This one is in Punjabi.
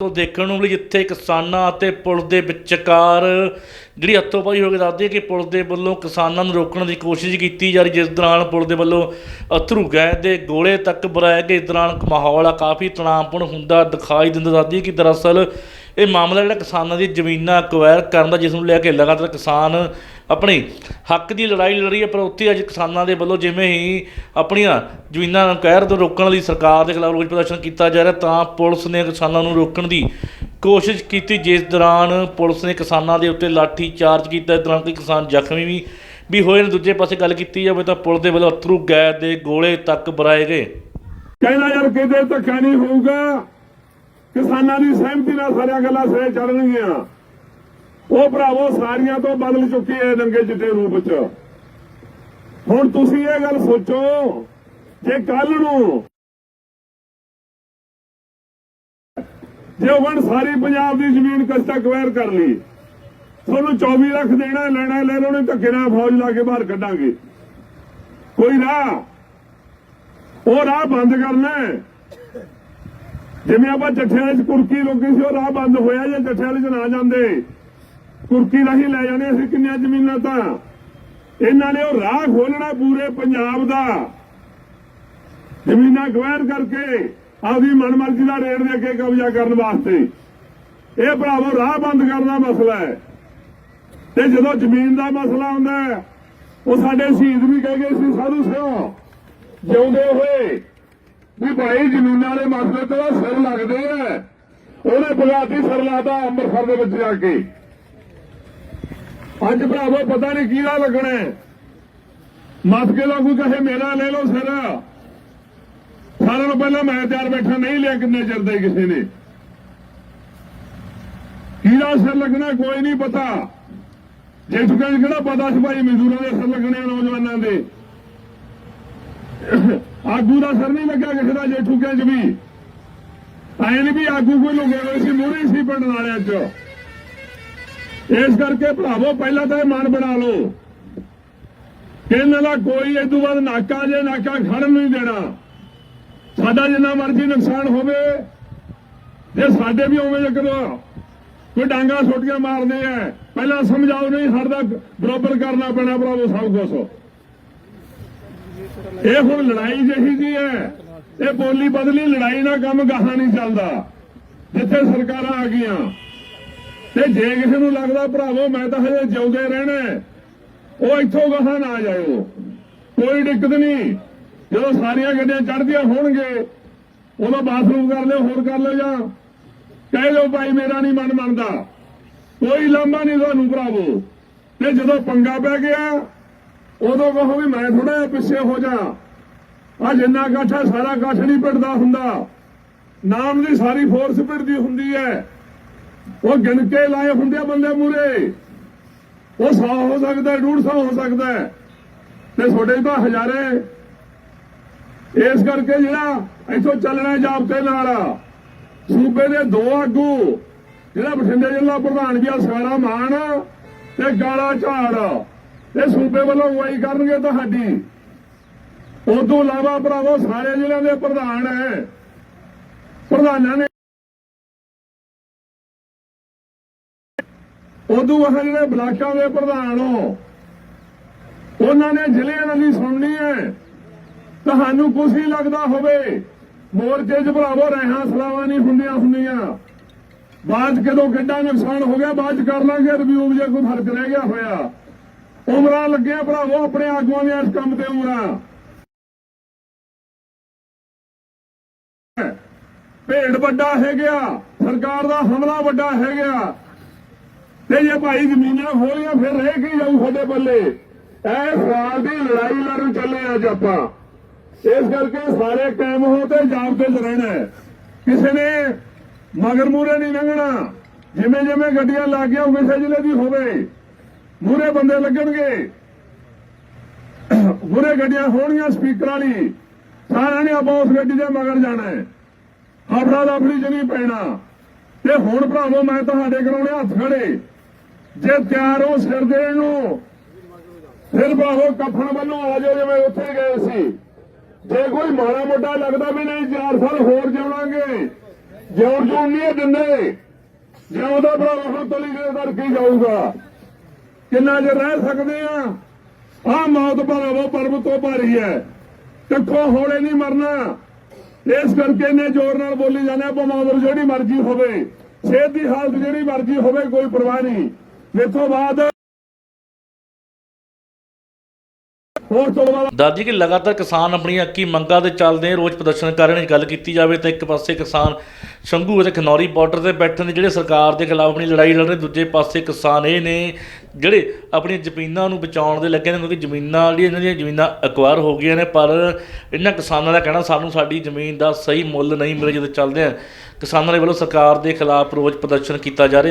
ਤੋਂ ਦੇਖਣ ਨੂੰ ਮਿਲੀ ਜਿੱਥੇ ਕਿਸਾਨਾਂ ਅਤੇ ਪੁਲਿਸ ਦੇ ਵਿਚਕਾਰ ਜਿਹੜੀ ਹੱਥੋਂਬਾਜ਼ੀ ਹੋ ਕੇ ਦੱਸਦੀ ਹੈ ਕਿ ਪੁਲਿਸ ਦੇ ਵੱਲੋਂ ਕਿਸਾਨਾਂ ਨੂੰ ਰੋਕਣ ਦੀ ਕੋਸ਼ਿਸ਼ ਕੀਤੀ ਜਾ ਰਹੀ, ਜਿਸ ਦੌਰਾਨ ਪੁਲਿਸ ਦੇ ਵੱਲੋਂ ਅਥਰੂ ਗੈਸ ਦੇ ਗੋਲੇ ਤੱਕ ਬਰਾਏ ਗਏ। ਇਸ ਦੌਰਾਨ ਮਾਹੌਲ ਆ ਕਾਫੀ ਤਣਾਅਪੂਰਨ ਹੁੰਦਾ ਦਿਖਾਈ ਦਿੰਦਾ ਦੱਸਦੀ ਕਿ ਦਰਅਸਲ ਇਹ ਮਾਮਲਾ ਜਿਹੜਾ ਕਿਸਾਨਾਂ ਦੀ ਜ਼ਮੀਨਾਂ ਅਕਵਾਇਰ ਕਰਨ ਦਾ, ਜਿਸ ਨੂੰ ਲੈ ਕੇ ਲਗਾਤਾਰ ਕਿਸਾਨ ਆਪਣੀ ਹੱਕ ਦੀ ਲੜਾਈ ਲੜ ਰਹੀ ਹੈ, ਪਰ ਉੱਥੇ ਅੱਜ ਕਿਸਾਨਾਂ ਦੇ ਵੱਲੋਂ ਜਿਵੇਂ ਹੀ ਆਪਣੀਆਂ ਜ਼ਮੀਨਾਂ ਨੂੰ ਕਹਿਰ ਤੋਂ ਰੋਕਣ ਲਈ ਸਰਕਾਰ ਦੇ ਖਿਲਾਫ ਰੋਸ ਪ੍ਰਦਰਸ਼ਨ ਕੀਤਾ ਜਾ ਰਿਹਾ, ਤਾਂ ਪੁਲਿਸ ਨੇ ਕਿਸਾਨਾਂ ਨੂੰ ਰੋਕਣ ਦੀ ਕੋਸ਼ਿਸ਼ ਕੀਤੀ, ਜਿਸ ਦੌਰਾਨ ਪੁਲਿਸ ਨੇ ਕਿਸਾਨਾਂ ਦੇ ਉੱਤੇ ਲਾਠੀ ਚਾਰਜ ਕੀਤਾ। ਇਸ ਦੌਰਾਨ ਕਈ ਕਿਸਾਨ ਜ਼ਖਮੀ ਵੀ ਵੀ ਹੋਏ ਨੇ। ਦੂਜੇ ਪਾਸੇ ਗੱਲ ਕੀਤੀ ਜਾਵੇ ਤਾਂ ਪੁਲਿਸ ਦੇ ਵੱਲੋਂ ਅਥਰੂ ਗੈਸ ਦੇ ਗੋਲੇ ਤੱਕ ਬਰਾਏ ਗਏ। ਕਹਿੰਦਾ ਯਾਰ ਕਿਤੇ ਧੱਕਾ ਨਹੀਂ ਹੋਊਗਾ, ਕਿਸਾਨਾਂ ਦੀ ਸਹਿਮਤੀ ਨਾਲ ਸਾਰੀਆਂ ਗੱਲਾਂ ਸਿਰੇ ਚੜਨਗੀਆਂ ਉਹ ਭਰਾਵੋ, ਸਾਰੀਆਂ ਤੋਂ ਬਦਲ ਚੁੱਕੀ ਹੈ ਨੰਗੇ ਚਿੱਟੇ ਰੂਪ ਚ। ਹੁਣ ਤੁਸੀਂ ਇਹ ਗੱਲ ਸੋਚੋ, ਜੇ ਕੱਲ ਨੂੰ ਜੇ ਉਹਨਾਂ ਸਾਰੀ ਪੰਜਾਬ ਦੀ ਜ਼ਮੀਨ ਕਸਤਾ ਕਵੈਰ ਕਰ ਲਈ, ਤੁਹਾਨੂੰ 24 ਲੱਖ ਦੇਣਾ, ਲੈਣਾ, ਲੈ ਲਓ ਨਹੀਂ ਧੱਕੇ ਨਾਲ ਫੌਜ ਲਾ ਕੇ ਬਾਹਰ ਕੱਢਾਂਗੇ। ਕੋਈ ਰਾਹ? ਉਹ ਰਾਹ ਬੰਦ ਕਰਨਾ ਜਿਵੇਂ ਆਪਾਂ ਜੱਠਿਆਂ ਵਿੱਚ ਕੁਰਕੀ ਰੋਕੀ ਸੀ, ਉਹ ਰਾਹ ਬੰਦ ਹੋਇਆ ਜੇ ਚੱਠਿਆਂ ਚ ਨਾ ਜਾਂਦੇ। ਕੁਰਕੀ ਰਾਹੀਂ ਲੈ ਜਾਣੇ ਅਸੀਂ ਕਿੰਨੀਆਂ ਜ਼ਮੀਨਾਂ ਤਾਂ। ਇਹਨਾਂ ਨੇ ਉਹ ਰਾਹ ਖੋਲਣਾ ਪੂਰੇ ਪੰਜਾਬ ਦਾ। ਜ਼ਮੀਨਾਂ ਗਵੈਰ ਕਰਕੇ ਆਪਦੀ ਮਨਮਰਜ਼ੀ ਦਾ ਰੇਟ ਦੇ ਕੇ ਕਬਜ਼ਾ ਕਰਨ ਵਾਸਤੇ। ਇਹ ਭਰਾਵੋ ਰਾਹ ਬੰਦ ਕਰਨ ਦਾ ਮਸਲਾ ਹੈ। ਤੇ ਜਦੋਂ ਜ਼ਮੀਨ ਦਾ ਮਸਲਾ ਹੁੰਦਾ ਹੈ, ਉਹ ਸਾਡੇ ਸ਼ਹੀਦ ਵੀ ਕਹਿ ਗਏ ਸੀ ਸਾਧੂ ਸਿਓ ਜਿਉਂਦੇ ਹੋਏ ਵੀ ਭਾਈ ਜ਼ਮੀਨਾਂ ਦੇ ਮਸਲੇ ਤੇ ਸਿਰ ਲੱਗਦੇ ਆ। ਉਹਨੇ ਬਗਾਤੀ ਸਿਰ ਲਾਦਾ ਅੰਮ੍ਰਿਤਸਰ ਦੇ ਵਿੱਚ ਜਾ ਕੇ। ਅੱਜ ਭਰਾਵੋ ਪਤਾ ਨਹੀਂ ਕਿਹਦਾ ਲੱਗਣਾ ਹੈ। ਮਸਕੇ ਦਾ ਕੋਈ ਕਹੇ, ਮੇਰਾ ਲੈ ਲਓ ਸਿਰ। ਸਾਰਿਆਂ ਨੂੰ ਪਹਿਲਾਂ ਮੈਂ ਤਿਆਰ ਬੈਠਾ, ਨਹੀਂ ਲਿਆ ਕਿੰਨੇ ਚਿਰ ਦੇ ਕਿਸੇ ਨੇ। ਕਿਹੜਾ ਸਿਰ ਲੱਗਣਾ ਕੋਈ ਨਹੀਂ ਪਤਾ। ਜੇ ਚੁੱਕਿਆ ਕਿਹੜਾ ਪਤਾ ਸੀ ਭਾਈ, ਮਜ਼ਦੂਰਾਂ ਦੇ ਸਿਰ ਲੱਗਣੇ ਨੌਜਵਾਨਾਂ ਦੇ। ਆਗੂ ਦਾ ਸਿਰ ਨਹੀਂ ਲੱਗਾ ਕਿਸੇ ਦਾ, ਜੇਠੂਕਿਆਂ ਚ ਵੀ। ਐ ਵੀ ਆਗੂ ਕੋਈ ਲੁਕੇ ਹੋਏ ਸੀ, ਮੂਹਰੇ ਸੀ ਪਿੰਡ ਵਾਲਿਆਂ ਚ। ਇਸ ਕਰਕੇ ਭਰਾਵੋ, ਪਹਿਲਾਂ ਤਾਂ ਇਹ ਮਨ ਬਣਾ ਲਓ ਕਿ ਇਹਨਾਂ ਦਾ ਕੋਈ ਇਹ ਤੋਂ ਬਾਅਦ ਨਾਕਾ ਜੇ ਨਾਕਾ ਖੜਨ ਨਹੀਂ ਦੇਣਾ। ਸਾਡਾ ਜਿੰਨਾ ਮਰਜ਼ੀ ਨੁਕਸਾਨ ਹੋਵੇ, ਜੇ ਸਾਡੇ ਵੀ ਉਵੇਂ ਜੇਕਰ ਕੋਈ ਡਾਂਗਾ ਛੋਟੀਆਂ ਮਾਰਦੇ ਆ। ਪਹਿਲਾਂ ਸਮਝਾਓ ਨਹੀਂ, ਸਾਡਾ ਬਰਾਬਰ ਕਰਨਾ ਪੈਣਾ ਭਰਾਵੋ, ਸਭ ਕੁਛ। ਇਹ ਹੁਣ ਲੜਾਈ ਜਿਹੀ ਜੀ ਹੈ। ਇਹ ਬੋਲੀ ਬਦਲੀ ਲੜਾਈ ਨਾਲ ਕੰਮ ਗਾਹਾਂ ਨਹੀਂ ਚੱਲਦਾ। ਜਿੱਥੇ ਸਰਕਾਰਾਂ ਆ ਗਈਆਂ ਤੇ ਜੇ ਕਿਸੇ ਨੂੰ ਲੱਗਦਾ ਭਰਾਵੋ ਮੈਂ ਤਾਂ ਹਜੇ ਜਿਉਂਦੇ ਰਹਿਣਾ ਉਹ ਇੱਥੋਂ ਗਾਹਾਂ ਨਾ ਜਾਇਓ। ਕੋਈ ਦਿੱਕਤ ਨਹੀਂ। ਜਦੋਂ ਸਾਰੀਆਂ ਗੱਡੀਆਂ ਚੜਦੀਆਂ ਹੋਣਗੇ ਉਦੋਂ ਬਾਥਰੂਮ ਕਰ ਲਿਓ, ਹੋਰ ਕਰ ਲਿਓ ਜਾਂ ਕਹਿ ਲਓ ਭਾਈ ਮੇਰਾ ਨਹੀਂ ਮਨ ਮੰਨਦਾ। ਕੋਈ ਲਾਂਭਾ ਨਹੀਂ ਤੁਹਾਨੂੰ ਭਰਾਵੋ। ਤੇ ਜਦੋਂ ਪੰਗਾ ਪੈ ਗਿਆ, ਉਦੋਂ ਕਹੋ ਵੀ ਮੈਂ ਥੋੜਾ ਜਿਹਾ ਪਿੱਛੇ ਹੋ ਜਾ। ਆ ਜਿੰਨਾ ਇਕੱਠ ਹੈ, ਸਾਰਾ ਇਕੱਠ ਨਹੀਂ ਪਿੱਟਦਾ ਹੁੰਦਾ। ਨਾਮ ਦੀ ਸਾਰੀ ਫੋਰਸ ਪਿੱਟਦੀ ਹੁੰਦੀ ਹੈ। ਉਹ ਗਿਣਕੇ ਲਾਏ ਹੁੰਦੇ ਆ ਬੰਦੇ ਮੂਰੇ। ਉਹ 100 ਹੋ ਸਕਦਾ 150 ਹੋ ਸਕਦਾ ਤੇ ਤੁਹਾਡੇ ਤਾਂ ਹਜ਼ਾਰੇ। ਇਸ ਕਰਕੇ ਜਿਹੜਾ ਇੱਥੋਂ ਚੱਲਣਾ ਜਾਬਤੇ ਨਾਲ, ਸੂਬੇ ਦੇ ਦੋ ਆਗੂ, ਜਿਹੜਾ ਬਠਿੰਡੇ ਜ਼ਿਲ੍ਹਾ ਪ੍ਰਧਾਨ ਵੀ ਆ, ਸਾਰਾ ਮਾਨ ਤੇ ਗਾਲਾ ਝਾੜ ਤੇ ਸੂਬੇ ਵੱਲੋਂ ਅਗਵਾਈ ਕਰਨਗੇ ਤੁਹਾਡੀ। ਉਦੋਂ ਇਲਾਵਾ ਭਰਾਵੋ, ਸਾਰੇ ਜ਼ਿਲ੍ਹਿਆਂ ਦੇ ਪ੍ਰਧਾਨ ਹੈ। ਪ੍ਰਧਾਨਾਂ ਨੇ ਉਦੋਂ ਉਹ ਜਿਹੜੇ ਬਲਾਕਾਂ ਦੇ ਪ੍ਰਧਾਨ ਹੋ, ਉਹਨਾਂ ਨੇ ਜ਼ਿਲ੍ਹਿਆਂ ਦੀ ਸੁਣਨੀ ਹੈ। ਤੁਹਾਨੂੰ ਕੁਛ ਹੀ ਲੱਗਦਾ ਹੋਵੇ, ਮੋਰਚੇ 'ਚ ਭਰਾਵੋ ਰਹਿਾਂ ਸਲਾਵਾਂ ਨਹੀਂ ਹੁੰਦੀਆਂ ਹੁੰਦੀਆਂ। ਬਾਅਦ 'ਚ ਕਦੋਂ ਕਿੱਡਾ ਨੁਕਸਾਨ ਹੋ ਗਿਆ, ਬਾਅਦ 'ਚ ਕਰ ਲਾਂਗੇ ਰਿਵਿਊ ਜੇ ਕੋਈ ਫ਼ਰਕ ਰਹਿ ਗਿਆ ਹੋਇਆ। ਉਮਰਾਂ ਲੱਗਿਆ ਭਰਾਵੋ ਆਪਣੇ ਆਗੂਆਂ ਦੇ ਇਸ ਕੰਮ ਤੇ ਉਮਰਾਂ। ਭੇਡ ਵੱਡਾ ਹੈ ਗਿਆ ਸਰਕਾਰ ਦਾ ਹਮਲਾ ਵੱਡਾ ਹੈ ਗਿਆ ਤੇ ਜੇ ਭਾਈ ਜ਼ਮੀਨਾਂ ਖੋਲੀਆਂ, ਫਿਰ ਰਹਿ ਕੀ ਜਾਊ ਸਾਡੇ ਬੱਲੇ ਇਹ ਸਵਾਲ ਦੀ ਲੜਾਈ ਲੜਨ ਚੱਲੇ ਅੱਜ ਆਪਾਂ। ਇਸ ਕਰਕੇ ਸਾਰੇ ਕਾਇਮ ਹੋ ਤੇ ਜਾਬਤੇ 'ਚ ਰਹਿਣਾ ਕਿਸੇ ਨੇ ਮਗਰ ਮੂਰੇ ਨਹੀਂ ਲੰਘਣਾ। ਜਿਵੇਂ ਜਿਵੇਂ ਗੱਡੀਆਂ ਲੱਗ ਗਿਆ ਕਿਸੇ ਜ਼ਿਲ੍ਹੇ ਦੀ ਹੋਵੇ। ਮੂਰੇ ਬੰਦੇ ਲੱਗਣਗੇ। ਮੂਰੇ ਗੱਡੀਆਂ ਹੋਣਗੀਆਂ ਸਪੀਕਰਾਂ ਵਾਲੀ। ਸਾਰਿਆਂ ਨੇ ਆਪਾਂ ਉਸ ਗੱਡੀ ਦੇ ਮਗਰ ਜਾਣਾ ਹੈ। ਆਪਣਾ ਦਾ ਆਪਣੀ ਜਨੀ ਪੈਣਾ। ਤੇ ਹੁਣ ਭਰਾਵੋ, ਮੈਂ ਤੁਹਾਡੇ ਕਰਾਉਣੇ ਹੱਥ ਖੜੇ। ਜੇ ਤਿਆਰ ਹੋ ਸਿਰ ਦੇਣ ਨੂੰ ਫਿਰ ਭਰਾਵੋ ਕਫਨ ਵੱਲੋਂ ਆ ਜਾਓ ਜਿਵੇਂ ਉੱਥੇ ਗਏ ਸੀ। ਜੇ ਕੋਈ ਮਾੜਾ ਮੋਟਾ ਲੱਗਦਾ ਵੀ ਨਹੀਂ 4 ਸਾਲ ਹੋਰ ਜਿਉਣਾਂਗੇ। ਜਿਉਂ ਜੂਣ ਨਹੀਂ ਦਿੰਦੇ। ਜੇ ਉਹਦਾ ਭਰਾ ਹੁਣ ਤਲੀ ਦੇ ਕਰਕੇ ਜਾਊਗਾ। ਕਿੰਨਾ ਚਿਰ ਰਹਿ ਸਕਦੇ ਆ? ਆ ਮੌਤ ਭਰਾਵੋ ਪਰਮ ਤੋਂ ਭਾਰੀ ਹੈ। ਕੱਖੋਂ ਹੋਲੇ ਨਹੀਂ ਮਰਨਾ? ਇਸ ਕਰਕੇ ਨੇ ਜ਼ੋਰ ਨਾਲ ਬੋਲੀ ਜਾਂਦੇ ਬਮਾਵਰ ਜਿਹੜੀ ਮਰਜ਼ੀ ਹੋਵੇ, ਸਿਹਤ ਦੀ ਹਾਲਤ ਜਿਹੜੀ ਮਰਜ਼ੀ ਹੋਵੇ, ਕੋਈ ਪਰਵਾਹ ਨਹੀਂ। ਵੇਖੋ ਬਾਅਦ ਹੋਰ ਤੋਂ ਬਾਅਦ ਦਾਦੀ ਕਿ ਲਗਾਤਾਰ ਕਿਸਾਨ ਆਪਣੀਆਂ ਅੱਕੀ ਮੰਗਾਂ ਦੇ ਚੱਲਦੇ ਰੋਜ਼ ਪ੍ਰਦਰਸ਼ਨ ਕਰ ਰਹੇ ਨੇ। ਗੱਲ ਕੀਤੀ ਜਾਵੇ ਤਾਂ ਇੱਕ ਪਾਸੇ ਕਿਸਾਨ ਸ਼ੰਭੂ ਅਤੇ ਖਨੌਰੀ ਬਾਰਡਰ ਤੇ ਬੈਠੇ ਨੇ, ਜਿਹੜੇ ਸਰਕਾਰ ਦੇ ਖਿਲਾਫ ਆਪਣੀ ਲੜਾਈ ਲੜ ਰਹੇ ਦੂਜੇ ਪਾਸੇ ਕਿਸਾਨ ਇਹ ਨੇ, ਜਿਹੜੇ ਆਪਣੀਆਂ ਜ਼ਮੀਨਾਂ ਨੂੰ ਬਚਾਉਣ ਦੇ ਲੱਗੇ ਨੇ, ਕਿਉਂਕਿ ਜ਼ਮੀਨਾਂ ਜਿਹੜੀਆਂ ਇਹਨਾਂ ਦੀਆਂ ਜ਼ਮੀਨਾਂ ਅਕਵਾਇਰ ਹੋ ਗਈਆਂ ਨੇ, ਪਰ ਇਹਨਾਂ ਕਿਸਾਨਾਂ ਦਾ ਕਹਿਣਾ, ਸਾਨੂੰ ਸਾਡੀ ਜ਼ਮੀਨ ਦਾ ਸਹੀ ਮੁੱਲ ਨਹੀਂ ਮਿਲਿਆ ਜਦੋਂ ਚੱਲਦੇ ਆ। ਕਿਸਾਨਾਂ ਦੇ ਵੱਲੋਂ ਸਰਕਾਰ ਦੇ ਖਿਲਾਫ ਰੋਜ਼ ਪ੍ਰਦਰਸ਼ਨ ਕੀਤਾ ਜਾ ਰਿਹਾ।